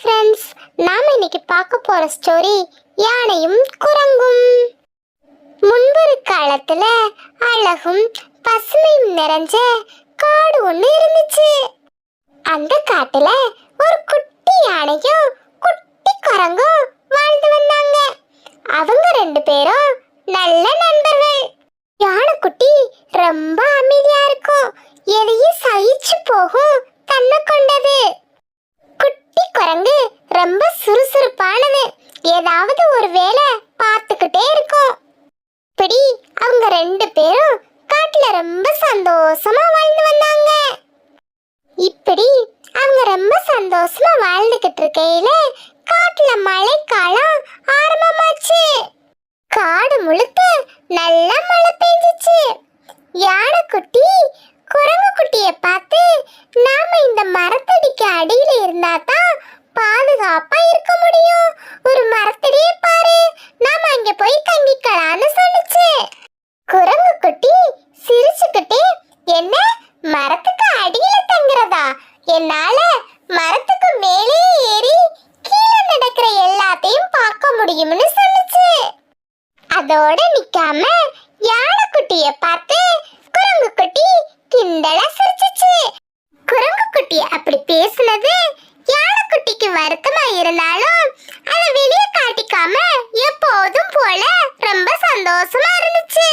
Friends நாம இன்னைக்கு பார்க்க போற ஸ்டோரி யானையும் குரங்கும். முன்பொரு காலத்துல அழகும் பசுமையும் நிறைஞ்ச காடு ஒண்ணு இருந்துச்சு. அந்த காட்டுல ஒரு குட்டி யானையும் குட்டி குரங்கும் வாழ்ந்து வந்தாங்க. அவங்க ரெண்டு பேரும் நல்ல நண்பர்கள் யானைக்குட்டி ரொம்ப அமைதியா இருக்கும் எதையும் சகிச்சு போகும் தன்னை கொண்டது குட்டி குரங்கு ரொம்ப சுறுசுறுப்பானது. ஏதாவது ஒரு வேலை பார்த்துக்கிட்டே இருக்கும். இப்படி அவங்க ரெண்டு பேரும் காட்டுல ரொம்ப சந்தோஷமா வாழ்ந்து வந்தாங்க. இப்படி அவங்க ரொம்ப சந்தோஷமா வாழ்ந்துகிட்டு இருக்கையில காட்டுல மழைக்காலம் ஆரம்பமாச்சு. காடு முழுக்க நல்ல மழை பெஞ்சிச்சு. யானைக்குட்டி குரங்கு குட்டிய பார்த்து நாம இந்த மரத்தை என்னால மரத்துக்கு மேலே ஏறி கீழே நடக்கிற எல்லாத்தையும் பார்க்க முடியும்னு சொன்னுச்சு. அதோட நிக்காம யானைக்குட்டிய பார்த்து குரங்கு குட்டி கிண்டலா சிரிச்சுச்சு. குரங்கு குட்டி அப்படி பேசுனது யானைக்குட்டிக்கு வருத்தமா இருந்தாலும் அதை வெளியே காட்டிக்காம எப்போதும் போல ரொம்ப சந்தோஷமா இருந்துச்சு.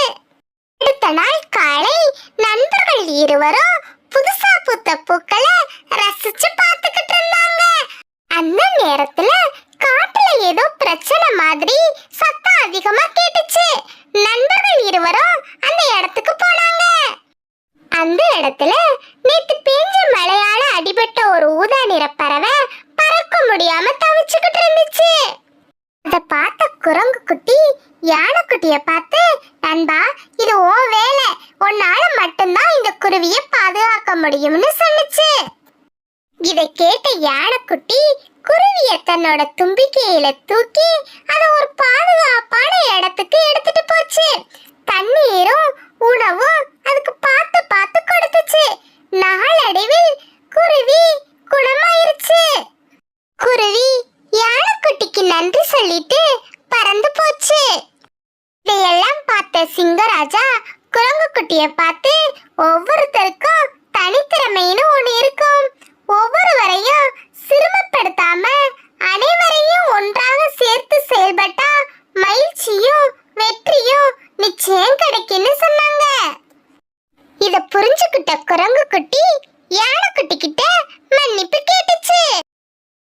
அடுத்த நாள் காலை நண்பர்கள் இருவரும் புதுசா பூத்த பூக்களை ரசிச்சு பார்த்துக்கிட்டு இருந்தாங்க அந்த நேரத்துல காட்டுல ஏதோ பிரச்சனை மாதிரி சத்தம் அதிகமா கேட்டுச்சு நண்பர்கள் இருவரும் அந்த இடத்துக்கு போனாங்க அந்த இடத்துல நேத்து பெஞ்ச மழையால அடிபட்ட ஒரு ஊதா நிற பறவை பறக்க முடியாம தவிச்சுக்கிட்டு இருந்துச்சு. அத பார்த்த குரங்கு குட்டி யானை குட்டிய பார்த்து நண்பா இது ஓ வேலை. உன்னால மட்டும்தான் இந்த குருவிய பாதுகாக்க முடியும்னு சொல்லுச்சு இதை கேட்ட யானைக்குட்டி குருவிய தன்னோட தும்பிக்கையில தூக்கி அதை ஒரு பாதுகாப்பான இடத்துக்கு எடுத்துட்டு போச்சு. நடுவில் குருவி குணமாயிருச்சு. குருவி யானைக்குட்டிக்கு நன்றி சொல்லிட்டு பறந்து போச்சு. இதையெல்லாம் பார்த்த சிங்கராஜா குரங்கு குட்டிய பார்த்து ஒவ்வொருத்தருக்கும் தனித்திறமைன்னு ஒண்ணு இருக்கும். ஒவ்வொருவரையும் சிரமப்படுத்தாம அனைவரையும் ஒன்றாக சேர்த்து செயல்பட்டா மகிழ்ச்சியும் வெற்றியும் நிச்சயம் கிடைக்கும்னு சொன்னாங்க. இத புரிஞ்சுக்கிட்ட குரங்கு குட்டி யானை டிக்கெட்